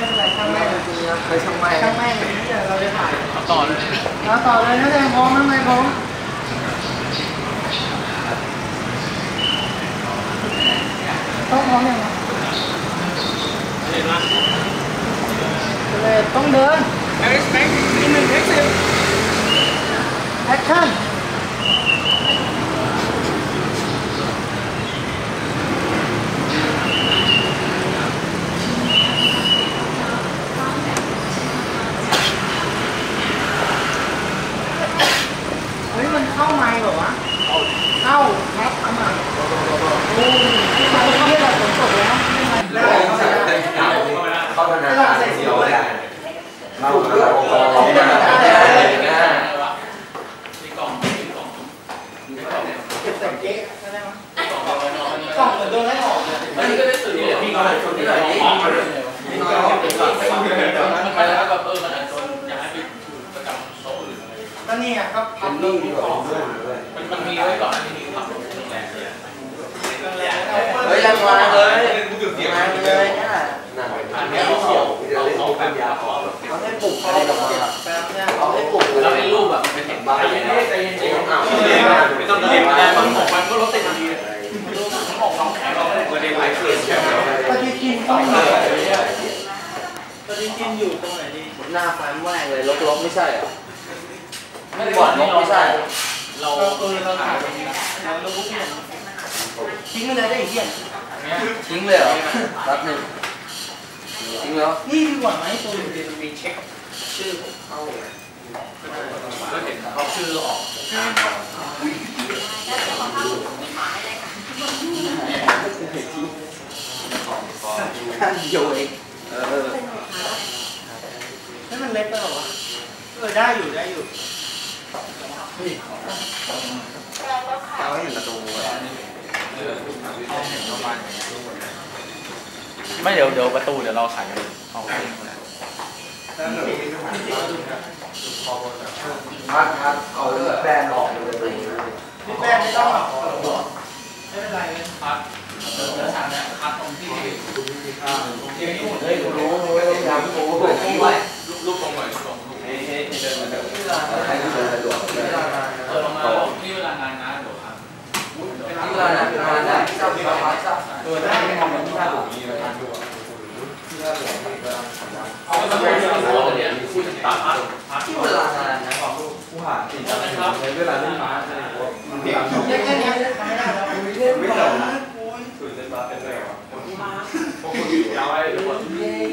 ไม่เป็นไรช่างแม่งจริงๆเคยช่างไม้ช่างแม่งอย่างนี้เดี๋ยวเราจะถ่าย ต่อเลย เราต่อเลยนะแดงพร้อมนะไม่พร้อมต้องพร้อมยังไง เห็นไหม เลยต้องเดิน แม็กซ์แม็กซ์อีกหนึ่งเอ็กซ์สิบ แอคชั่นเฮ้ยมันเข้าไมค์เหรอวะ เข้าแท็กเอามาโอ้ยที่ไมค์ที่เราฝนตกแล้วไม่ เข้าธนาคารเดียวได้เข้าธนาคารเดียวได้นะมีกล่องมีกล่องเก็บใส่เก๊ะได้ไหกล่องเหมือนโดนไล่ออกเลยอันนี้ก็ได้สื่อเลยพี่ก็เลยชนที่ไหนนี่ก็เป็นก่อนไปมันไปแล้วแบบเออมันอาจจะอยากให้ไปประจำโต๊ะอื่นอะไรก็นี่อะก็พับนลูนี่กดีกว่อนเลยมันมันมีไว้ก่อนอันนี้ หนดีหน้าฟันแม่งเลยลบๆไม่ใช่เหรอไม่ได้ก่อนไม่ใช่เราเราเออเราถ่ายไปนี้เราเราบุ๊กเนี่ยทิ้งไปเลยได้อีกเหี้ยทิ้งเลยเหรอแป๊บหนึงทิ้งแล้วนี่ดีกว่าไหมตัวคือมันมีเช็คชื่อเข้าก็เห็นเขาชื่อออกท่านโยเองเออให้มัน เล็กไปหรอวะเออได้อยู่ได้อยู่เอาให้เห็นประตูเลยไม่เดี๋ยวเดี๋ยวประตูเดี๋ยวเราใส่กันเอาพัดพัดเอาแบนออกเลยพี่แป้งไม่ต้องหรอกไม่เป็นไรเลยพัดเดี๋ยวจะสั่งเนี่ยพัดตรงที่ตรงที่นู่นเฮ้ยรู้รู้ไม่ต้องย้ำรู้รู้ไว้ รูปตรงหน่อยตรงรูปเฮ้เฮ้เดินมาเดินใครที่เดินสะดวกเลยเออลงมานี่เวลางานนะเดี๋ยวครับที่ร้านนะร้านนะเจ้าที่ร้านเจ้าเออได้ไม่มองแบบที่ท่าหลวงเอาไปเลยเอาไปเลยพูดถึงตัดพัดพัดที่เวลางานนะผู้หาจริงจังในเวลาเล่นมามันเด็กแค่แค่นี้ทำไม่ได้แล้ว ไม่เล่น โอ้ย สุดเล่นมาเป็นไรวะ พวกคนอยู่ยาวไอ้ทุกคน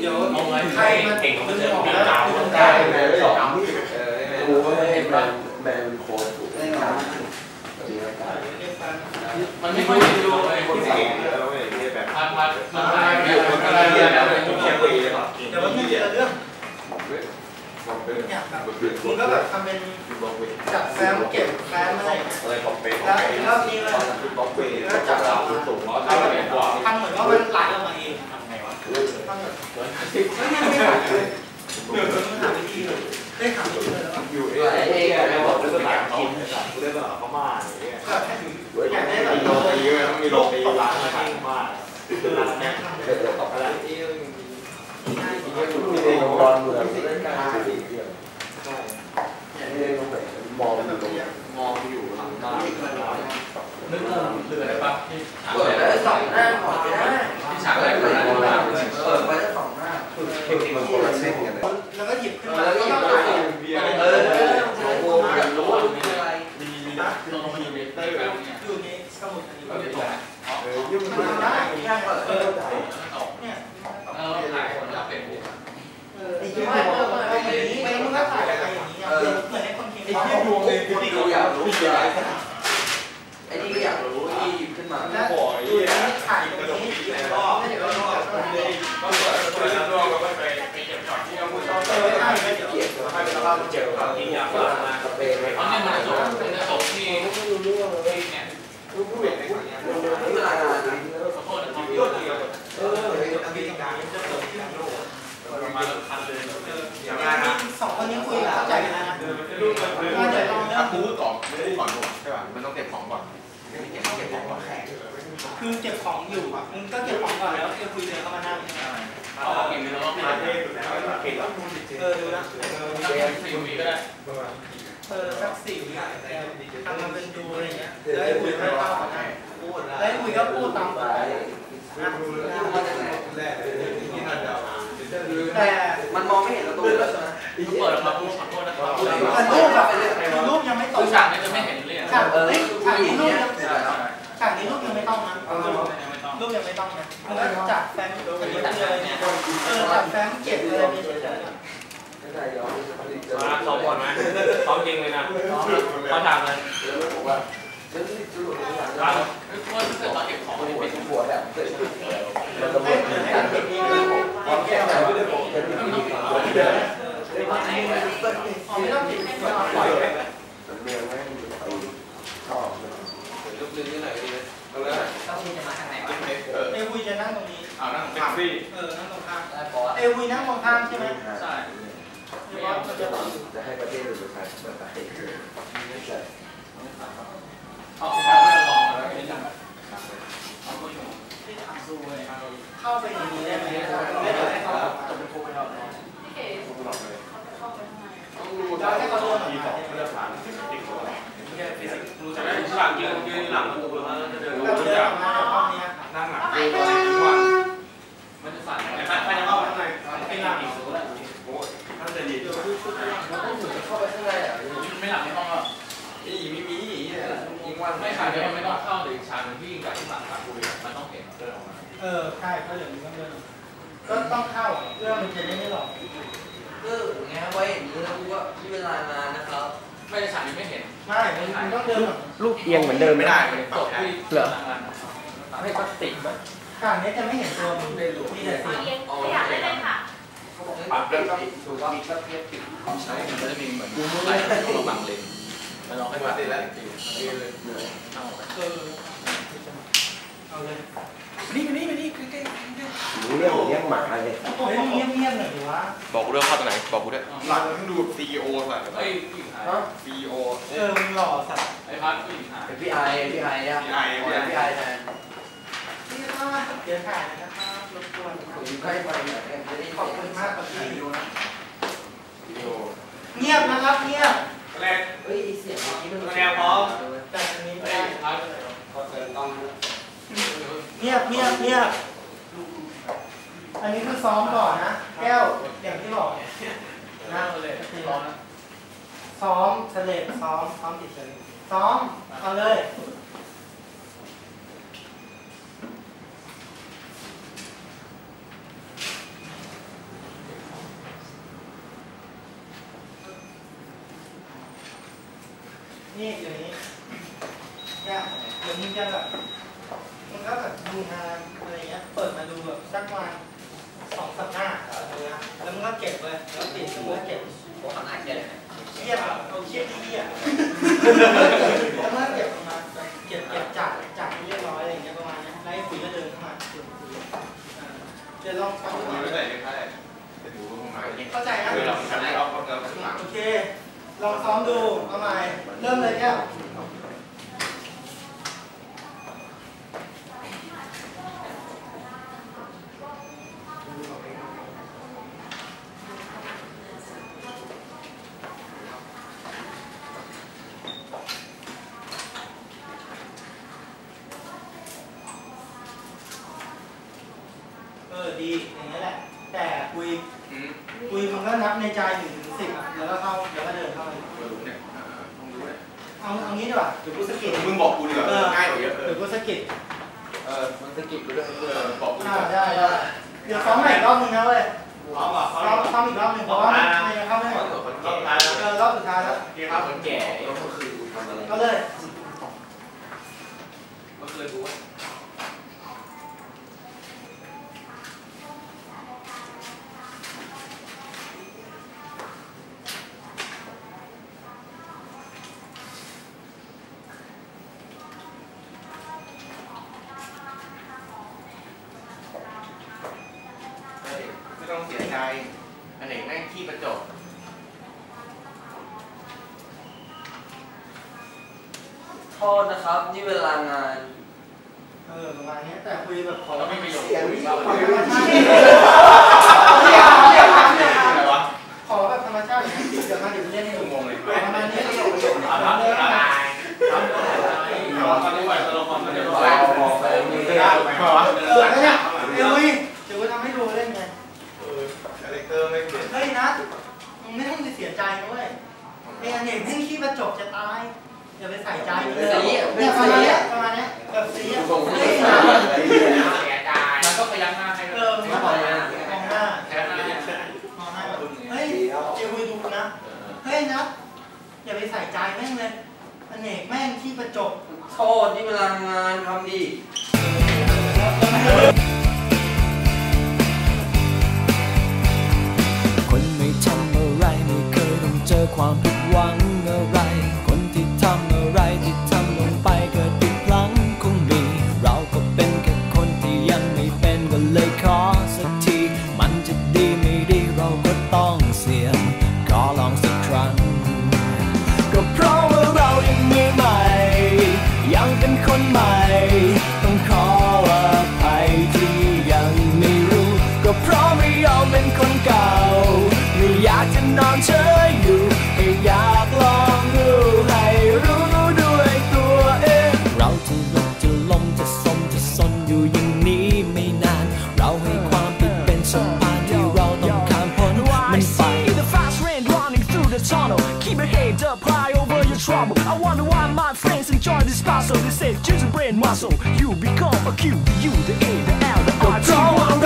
เดี๋ยวเอาไงใครมาเก่งมันจออกมีแล้วดาวได้แม่สองเออกูก็ให้แบนแบนโค้ได้ไงมันไม่ค่อยดูเลยคนเก่งแล้วเองแบบพัดพัดมันหายอไปยู่คนอะไรเรียนเนี่แล้วเป็นแค่ปีเลยป่ะเดี๋ยวมันมีแต่เรื่องบอกเป็นอยากแบบบอกเป็นคุณก็แบบทำเป็นจับแฟ้มเก็บแฟ้มอะไรอะไรบอกเป็นแล้วรอบนี้เลยบอกเป็นแล้วจับเราสูงร้อยเท่าไหร่กว่าทำเหมือนว่ามันไหลาเอง ทำไงวะ ทำแบบเฮ้ยมัน ไม่ไหลเลยเดี๋ยวมันหาวิธีเลยได้หาวิธีเลยแล้วอยู่เอเอไม่บอกเรื่องหลังเขาเรื่องหลังเขามาอย่างเงี้ยแบบให้ถึงอยากได้แบบมีโรตีด้วยต้องมีโรตีร้านอาหารมาร้านนี้เดียวตกร้านที่มีเด็กบอลเมืองเล่นการสีเดียวไม่ ที่ดวงเองที่ดูอยากรู้ออะไรไอ้นี่ก็อยากรู้ที่หยิบขึ้นมาแล้วอยู่ในนี้ถ่ายตรงนี้แล้วก็ไม่เดี๋ยวเราก็ก็เปิดเปิดแล้วก็ไปไปเก็บช็อตที่เราพูดชอบเออได้ไม่เดี๋ยวเกียรติให้เราเล่าเจอครับที่อยากมาสเปร เออดูนะสี่วีก็ได้เออสักสี่ทำมันเป็นดูอะไรเงี้ยแล้วไอ้คุยไม่เล่ากันแล้วไอ้คุยก็พูดตามไปแต่มันมองไม่เห็นประตูแล้วใช่ไหมเปิดมาปุ๊บขอโทษนะครับรูปแบบรูปยังไม่ตรงฉากนี้จะไม่เห็นเลยฉากนี้รูปยังฉากนี้รูปยังไม่ต้องนะ รูปยังไม่ต้องนะมันก็จัดแฟ้มเก็บเลยเนี่ยเออจัดแฟ้มเก็บเลยมีเฉยๆไม่ใช่ย้อนมาซ้อมก่อนไหมซ้อมจริงเลยนะเขาทางเลยแล้วบอกว่าฉันจะรู้ว่าครับคือว่าถ้าเกิดตอนเก็บของมันหัวเป็นหัวแบบเกิดมันระเบิด พี่เออนั่งตรงข้ามได้บอสเอวีนั่งตรงข้ามใช่ไหมใช่หรือาจะให้ประเทศหรือประชาชนไปไม่ใช่เอาไปลองแล้วเป็นยังไงเอาไปอยู่ เข้าไปในนี้ได้ไหมไม่ได้ให้เขา จะเป็นโค้ชเรา ต้องรู้ เราให้เขาเดินออก ที มา สองมาตรฐานติดตัว แค่ฟิสิกส์รู้จักไหมฉากยืนยืนหลังประตูแล้วจะเดิน แบบเดินออกมาจากห้องนี้ นั่งหนักดูตอนนี้ทุกวัน มันจะสั่นไปไปจะเข้าข้างในเป็นหลังอีก โอ้ท่านจะ ไม่หลังในห้องอะนี่ไม่มียิงวันไม่ฉากนี้มันไม่ต้องเข้าหรือฉากหนึ่งที่ยิงจากที่หลังฉากคุยมันต้องเห็นเดินออกมาเออใช่ก็อย่างนี้ต้องเดินก็ต้องเข้าเพื่อมันจะได้ไม่หลอกก็ไงไว้อย่างนี้แล้วว่าที่เวลานานนะครับไม่ฉากนี้ไม่เห็นไม่มันต้องเดินรูปเอียงเหมือนเดิมไม่ได้ไม่จปรับบได้ที่งานให้พลาสติกไหมการนี้จะไม่เห็นตัวมึงเลยมีแต่เสียงขยับได้เลยค่ะ ปรับแล้วก็ถูกต้องก็เทียบติดใช่มันจะมีเหมือนไหลลงบังเลนแล้วเราให้ปมาติดแล้แล้ววเลยเข้าไปเออเอาเลยนี่มานี่มานี่ใกล้ๆรู้เรื่องเลี้ยงหมาเลยโอ้ยเงียบเงียบหน่อยดิวะบอกกูด้วยเข้าตรงไหนบอกกูด้วยหลังต้องดูซีโอใส่เฮ้ยผู้หญิงหายซีโอเออมึงหล่อสัตว์ไอ้พัดผู้หญิงหายพี่ไอพี่ไออะพี่ไอพี่ไอแทนนี่ก็เดี๋ยวถ่ายนะครับ รบกวนอยู่ใกล้ไปเนี่ยจะได้ขอบคุณมากครับพี่ซีโอเงียบนะครับเงียบแรกเฮ้ยเสียงเมื่อกี้มันแต่อันนี้ไม่เฮ้ยได้พัดเงียบเงียบเงียบอันนี้คือซ้อมก่อนนะ แก้วอย่างที่บอกนั่งเลยร้อนนะซ้อมเสลดซ้อมซ้อมติดเสลดซ้อมเอาเลย นี่อย่างนี้เนี่ยเดี๋ยวมึงจะแบบมึงก็แบบดูงานอะไรเงี้ย เปิดมาดูแบบสักวันสองสัปดาห์แล้วมึงก็เก็บเลยแล้วปิดแล้วมึงก็เก็บผมขนาดเกียร์เครียดอะเอาเครียดที่เครียดแล้วก็เก็บประมาณเก็บเก็บจัดจัดเรียบร้อยอะไรอย่างเงี้ยประมาณเนี้ยแล้วไอ้คุยก็เดินเข้ามาชวนคุยอ่าเดี๋ยวลองฟังดูมือไม่ใส่ไม่ใช่จะดูตรงไหนเข้าใจนะคือเราทำให้เราเราข้างหลังโอเค ลองซ้อมดู เอาใหม่ เริ่มเลยแก้วเออดีอย่างนี้ยแหละ แต่คุย คุยมึงก็นับในใจหนึ่งถึงสิบอะ กว่าเดี๋ยวกูสะกิดมึงบอกกูดีกว่าง่ายกว่าเยอะเอเดี๋อยวกูสะกิดเออมันสะกิดกูด้วยเออบอกกูดีอ่ากว่าได้ได้เดี๋ยวซ้อมใหม่อีกรอบนึงนะเว้ยพร้อมอะซ้อมซ้อมอีกรอบนึงเพราะว่ามันมันยังเข้าไม่หมดรอบท้ายแล้วเออรอบสุดท้ายแล้วที่ครับคนแก่ก็คือกูทำอะไรก็เลย ก็คือรู้ว่า ใจอันไหนแม่งขี้ประจบโทษนะครับ นี่เวลางาน เออประมาณนี้แต่คุยแบบขอเราไม่มีประโยชน์ เสียงขอธรรมชาติ ต้องขออภัยที่ยังไม่รู้ ก็เพราะไม่ยอมเป็นคนเก่า ไม่อยากจะนอนเฉยอยู่แค่อยากลองดูให้รู้ด้วยตัวเอง เราจะลงจะลงจะสมจะสนอยู่ย่งนี้ไม่นาน เราให้ความผิดเป็นสะพานที่เราต้องข้ามพ้นมันไปน trouble I wonder why muscle. They say choose a brain muscle. You become a Q, the U, the A, the L, the R, T,